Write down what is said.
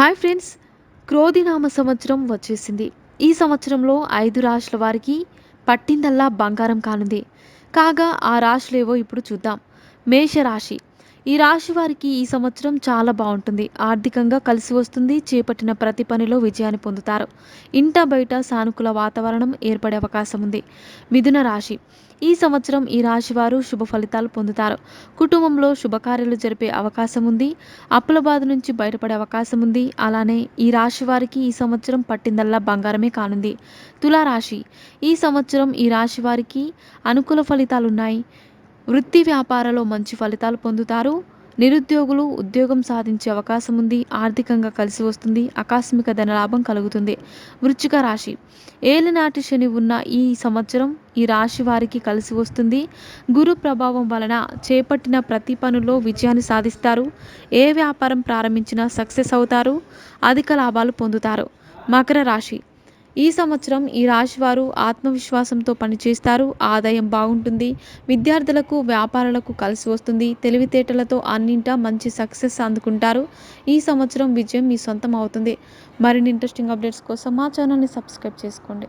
Hi friends. క్రోధినామ సంవత్సరం వచ్చేసింది. ఈ సంవత్సరంలో ఐదు రాశుల వారికి పట్టిందల్లా బంగారం కానుంది. కాగా ఆ రాశులేవో ఇప్పుడు చూద్దాం. మేషరాశి. ఈ రాశి వారికి ఈ సంవత్సరం చాలా బాగుంటుంది. ఆర్థికంగా కలిసి వస్తుంది. చేపట్టిన ప్రతి పనిలో విజయాన్ని పొందుతారు. ఇంట బయట సానుకూల వాతావరణం ఏర్పడే అవకాశం ఉంది. మిథున రాశి. ఈ సంవత్సరం ఈ రాశి వారు శుభ ఫలితాలు పొందుతారు. కుటుంబంలో శుభకార్యాలు జరిపే అవకాశం ఉంది. అప్పుల బాధ నుంచి బయటపడే అవకాశం ఉంది. అలానే ఈ రాశి వారికి ఈ సంవత్సరం పట్టిందల్లా బంగారమే కానుంది. తులారాశి. ఈ సంవత్సరం ఈ రాశి వారికి అనుకూల ఫలితాలు ఉన్నాయి వృత్తి వ్యాపారాల్లో మంచి ఫలితాలు పొందుతారు. నిరుద్యోగులు ఉద్యోగం సాధించే అవకాశం ఉంది. ఆర్థికంగా కలిసి వస్తుంది. ఆకస్మిక ధనలాభం కలుగుతుంది. వృచ్చిక రాశి. ఏలినాటి శని ఉన్న ఈ సంవత్సరం ఈ రాశి వారికి కలిసి వస్తుంది. గురు ప్రభావం వలన చేపట్టిన ప్రతి పనుల్లో విజయాన్ని సాధిస్తారు. ఏ వ్యాపారం ప్రారంభించినా సక్సెస్ అవుతారు. అధిక లాభాలు పొందుతారు. మకర రాశి. ఈ సంవత్సరం ఈ రాశివారు ఆత్మవిశ్వాసంతో పనిచేస్తారు. ఆదాయం బాగుంటుంది. విద్యార్థులకు వ్యాపారాలకు కలిసి వస్తుంది. తెలివితేటలతో అన్నింటా మంచి సక్సెస్ అందుకుంటారు. ఈ సంవత్సరం విజయం మీ సొంతం అవుతుంది. మరిన్ని ఇంట్రెస్టింగ్ అప్డేట్స్ కోసం మా ఛానల్ని సబ్స్క్రైబ్ చేసుకోండి.